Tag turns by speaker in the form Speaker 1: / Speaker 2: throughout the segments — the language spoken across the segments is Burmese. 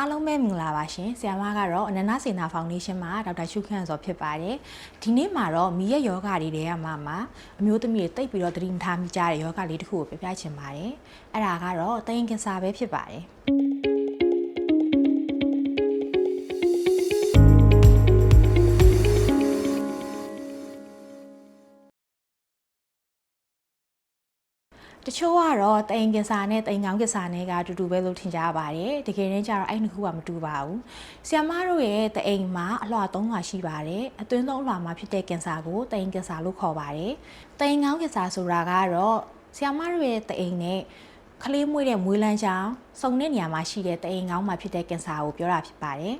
Speaker 1: အားလုံးပဲမင်္ဂလာပါရှင်ဆရာမကတော့အနန္တစေနာဖောင်ဒေးရှင်းမှာဒေါက်တာရှုခန့်စောဖြစ်ပါတယ်ဒီနေ့မှာတော့မိရဲ့ယောဂတွေတွေကမှမှာအမျိုးသမီးတွေတိတ်ပြီးတော့သတိမထားမိကြတဲ့ယောဂလေးတစ်ခုကိုပြပြချင်ပါတယ်အဲ့ဒါကတော့တရင်ကင်ဆာပဲဖြစ်ပါတယ် တချို့ကတော့တိန်ကင်ဆာနဲ့တိန်ကောင်းကင်ဆာနဲ့ကအတူတူပဲလို့ထင်ကြပါတယ်တကယ်တမ်းကျတော့အဲ့နှစ်ခုကမတူပါဘူးဆီယမတို့ရဲ့တိန်မှာအလွှာ၃လွှာရှိပါတယ်အသွင်းသုံးလွှာမှာဖြစ်တဲ့ကင်ဆာကိုတိန်ကင်ဆာလို့ခေါ်ပါတယ်တိန်ကောင်းကင်ဆာဆိုတာကတော့ဆီယမတို့ရဲ့တိန်နဲ့ကလေးမွေးတဲ့မွေးလန်းချောင်းစုံတဲ့နေရာမှာရှိတဲ့တိန်ကောင်းမှာဖြစ်တဲ့ကင်ဆာကိုပြောတာဖြစ်ပါတယ်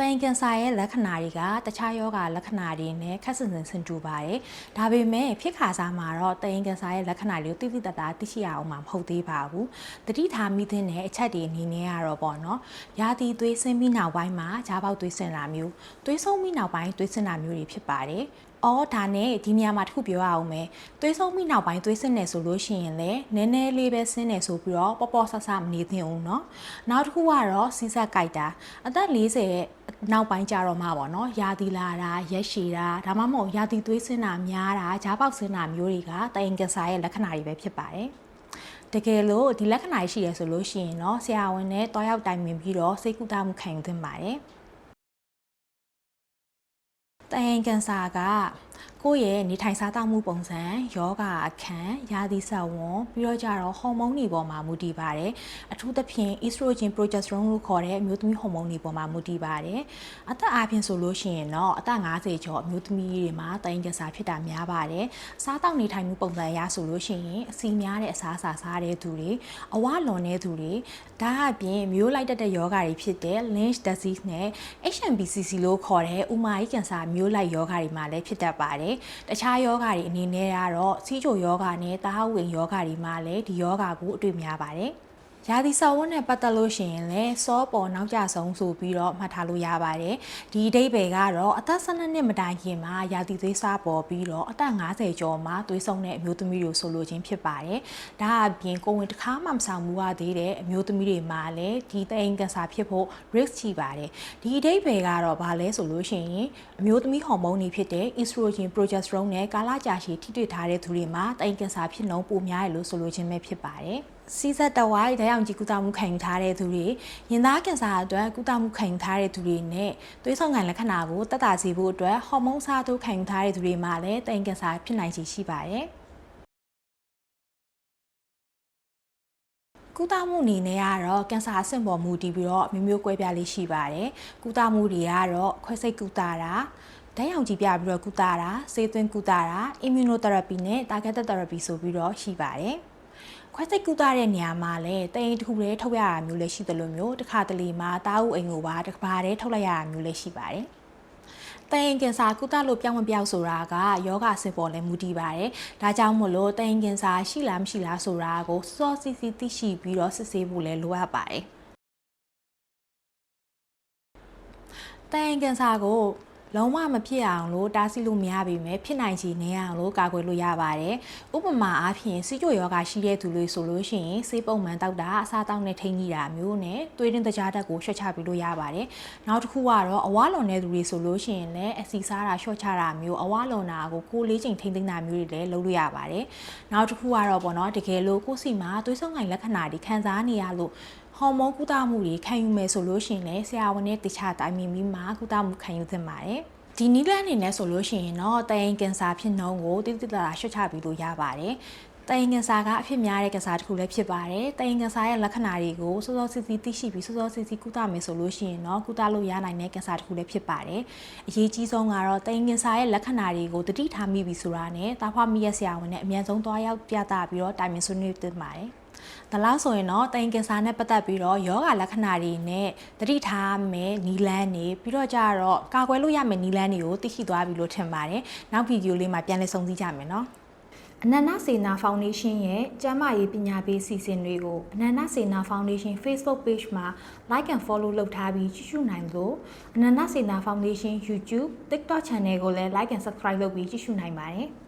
Speaker 1: တိုင်ကန်ဆာရဲ့လက္ခဏာတွေကတခြားယောဂလက္ခဏာတွေနဲ့ခက်ဆင်ဆင်ဆင်တူပါတယ်။ဒါပေမဲ့ဖြစ်ခါစားမှာတော့တိုင်ကန်ဆာရဲ့လက္ခဏာတွေကိုတိတိတတ်တာသိရှိရအောင်မှာမဟုတ်သေးပါဘူး။တတိထားမိတဲ့အချက်တွေအနေနဲ့ကတော့ပေါ့နော်။ရာသီသွေးဆင်းပြီးနောက်ပိုင်းမှာဂျားပေါက်သွေးဆင်လာမျိုးသွေးဆုံးပြီးနောက်ပိုင်းသွေးဆင်လာမျိုးတွေဖြစ်ပါတယ်။အော်ဒါနဲ့ဒီနေရာမှာတစ်ခုပြောရအောင်မယ်သွေးဆုံးပြီးနောက်ပိုင်းသွေးဆင်းနေဆိုလို့ရှိရင်လည်းနည်းနည်းလေးပဲဆင်းနေဆိုပြီးတော့ပေါ့ပေါ့ဆဆမနေသင့်ဘူးเนาะနောက်တစ်ခုကတော့စီးဆက်ကြိုက်တာအသက်40ရဲ့နောက်ပိုင်းကြတော့မှပေါ့နော်ရာသီလာတာရက်ရှည်တာဒါမှမဟုတ်ရာသီသွေးဆင်းတာများတာဂျားပေါက်ဆင်းတာမျိုးတွေကတိုင်ကင်ဆာရဲ့လက္ခဏာတွေပဲဖြစ်ပါတယ်တကယ်လို့ဒီလက္ခဏာရှိရဆိုလို့ရှိရင်တော့ဆရာဝန်နဲ့တွားရောက်တိုင်ပင်ပြီးတော့စိတ်ကူတာမှုခံယူသင့်ပါတယ် တိုင်ကင်ဆာက ကိုယ့်ရဲ့နေထိုင်စားသောက်မှုပုံစံယောဂအခန်းရာသီဆက်ဝန်ပြီးတော့ကြတော့ဟော်မုန်းတွေပေါ်မှာမူတည်ပါတယ်အထူးသဖြင့် estrogen progesterone လို့ခေါ်တဲ့အမျိုးသမီးဟော်မုန်းတွေပေါ်မှာမူတည်ပါတယ်အသက်အားဖြင့်ဆိုလို့ရှိရင်တော့အသက်50ကျော်အမျိုးသမီးတွေမှာတိုင်ကစားဖြစ်တာများပါတယ်စားတောက်နေထိုင်မှုပုံစံအရဆိုလို့ရှိရင်အစီများတဲ့အစားအစာစားတဲ့သူတွေအဝလွန်တဲ့သူတွေဒါအပြင်မျိုးလိုက်တတ်တဲ့ယောဂတွေဖြစ်တဲ့ Lynch disease နဲ့ HNBCC လို့ခေါ်တဲ့ဥမာကြီးကင်ဆာမျိုးလိုက်ယောဂတွေမှာလည်းဖြစ်တတ်ပါတယ်တခြားယောဂတွေအနေနဲ့ကတော့စီးချိုယောဂနဲ့တာဟဝင်ယောဂတွေမှာလည်းဒီယောဂကိုအတွေ့များပါတယ် ရာသီဆောဝတ်နဲ့ပတ်သက်လို့ရှိရင်လည်းစောပေါ်နောက်ကျဆုံးဆိုပြီးတော့မှတ်ထားလို့ရပါတယ်ဒီအဓိပ္ပာယ်ကတော့အသက်12နှစ်မတိုင်ခင်မှာရာသီသွေးစားပေါ်ပြီးတော့အသက်50ကျော်မှာသွေးဆုံးတဲ့အမျိုးသမီးတွေဆိုလိုခြင်းဖြစ်ပါတယ်ဒါအပြင်ကိုဝင်တစ်ခါမှမဆောင်မှုရသေးတဲ့အမျိုးသမီးတွေမှာလည်းဒီသိင်ကင်ဆာဖြစ်ဖို့ risk ရှိပါတယ်ဒီအဓိပ္ပာယ်ကတော့ဘာလဲဆိုလို့ရှိရင်အမျိုးသမီးဟော်မုန်းတွေဖြစ်တဲ့ estrogen progesterone နဲ့ကာလကြာရှည်ထိတွေ့ထားတဲ့သူတွေမှာသိင်ကင်ဆာဖြစ်နှုန်းပိုများတယ်လို့ဆိုလိုခြင်းပဲဖြစ်ပါတယ် စီးစက်တဝိုင်းဓာတ်ရောင်ကြီးကုသမှုခံယူထားတဲ့သူတွေရင်သားကင်ဆာအတွက်ကုသမှုခံယူထားတဲ့သူတွေနဲ့သွေးဆောင်ကန်လက္ခဏာကိုတက်တာစေဖို့အတွက်ဟော်မုန်းစားထိုးခံယူထားတဲ့သူတွေမှာလည်းတိမ်ကင်ဆာဖြစ်နိုင်ခြေရှိပါတယ်ကုသမှုအနေနဲ့ကတော့ကင်ဆာအဆင့်ပေါ်မူတည်ပြီးတော့မျိုးမျိုးကွဲပြားလေးရှိပါတယ်။ကုသမှုတွေကတော့ခွဲစိတ်ကုသတာဓာတ်ရောင်ကြီးပြပြီးတော့ကုသတာဆေးသွင်းကုသတာ immunotherapy နဲ့ targeted therapy ဆိုပြီးတော့ရှိပါတယ်။ ခွဲစိတ်ကုသတဲ့နေရာမှာလည်းတိမ်တစ်ခုတည်းထုတ်ရတာမျိုးလည်းရှိသလိုမျိုးတစ်ခါတလေမှာတားဥအိမ်ကိုပါတစ်ပါးတည်းထုတ်လိုက်ရတာမျိုးလည်းရှိပါတယ်။တိမ်ကင်ဆာကုသလို့ပြောင်းမပြောင်းဆိုတာကယောဂဆင်ပေါ်လည်းမူတည်ပါတယ်။ဒါကြောင့်မို့လို့တိမ်ကင်ဆာရှိလားမရှိလားဆိုတာကိုစောစီစီသိရှိပြီးတော့စစ်ဆေးဖို့လည်းလိုအပ်ပါတယ်။တိမ်ကင်ဆာကို လုံးဝမဖြစ်အောင်လို့တားဆီးလို့မရပေမဲ့ဖြစ်နိုင်ချေနေအောင်လို့ကာကွယ်လို့ရပါတယ်။ဥပမာအားဖြင့်စီးကျိုယောဂရှိတဲ့သူတွေဆိုလို့ရှိရင်ဆေးပုံမှန်တောက်တာအစားတောက်နဲ့ထိန်းကြီးတာမျိုးနဲ့သွေးရင်းတကြားတက်ကိုရှော့ချပြီးလို့ရပါတယ်။နောက်တစ်ခုကတော့အဝါလွန်တဲ့သူတွေဆိုလို့ရှိရင်လည်းအစီစားတာရှော့ချတာမျိုးအဝါလွန်တာကိုကိုလေးချိန်ထိန်းသိမ်းတာမျိုးတွေလည်းလုပ်လို့ရပါတယ်။နောက်တစ်ခုကတော့ပေါ့နော်တကယ်လို့ကိုယ်စီမှာသွေးဆုံငိုင်လက္ခဏာတွေခံစားနေရလို့ ဟော်မုန်းကုသမှုတွေခံယူမယ်ဆိုလို့ရှိရင်လည်းဆရာဝန်နဲ့တခြားတိုင်ပင်ပြီးမှကုသမှုခံယူသင့်ပါတယ်။ဒီနီးလန်းအနေနဲ့ဆိုလို့ရှိရင်တော့တရင်ကင်ဆာဖြစ်နှုန်းကိုတိတိတလာရှုတ်ချပြီးလို့ရပါတယ်။တရင်ကင်ဆာကအဖြစ်များတဲ့ကင်ဆာတစ်ခုလည်းဖြစ်ပါတယ်။တရင်ကင်ဆာရဲ့လက္ခဏာတွေကိုစောစောစီစီသိရှိပြီးစောစောစီစီကုသမယ်ဆိုလို့ရှိရင်တော့ကုသလို့ရနိုင်တဲ့ကင်ဆာတစ်ခုလည်းဖြစ်ပါတယ်။အရေးကြီးဆုံးကတော့တရင်ကင်ဆာရဲ့လက္ခဏာတွေကိုတတိထားမိပြီဆိုတာနဲ့တာဖွားမိရဆရာဝန်နဲ့အမြန်ဆုံးသွားရောက်ပြသပြီးတော့တိုင်ပင်ဆွေးနွေးသင့်ပါတယ်။ ဒါလားဆိုရင်တော့တိမ်ကင်ဆာနဲ့ပတ်သက်ပြီးတော့ယောဂလက္ခဏာတွေနဲ့တတိထားမယ်နီလန်းနေပြီးတော့ကြတော့ကာကွယ်လို့ရမယ်နီလန်းတွေကိုသိရှိသွားပြီလို့ထင်ပါတယ်နောက်ဗီဒီယိုလေးမှာပြန်လည်ဆုံစည်းကြမယ်နော်အနန္တစေနာဖောင်ဒေးရှင်းရဲ့ကျန်းမာရေးပညာပေးစီစဉ်တွေကိုအနန္တစေနာဖောင်ဒေးရှင်း Facebook Page မှာ Like and Follow လုပ်ထားပြီးကြည့်ရှုနိုင်လို့အနန္တစေနာဖောင်ဒေးရှင်း YouTube TikTok Channel ကိုလည်း Like and Subscribe လုပ်ပြီးကြည့်ရှုနိုင်ပါတယ်။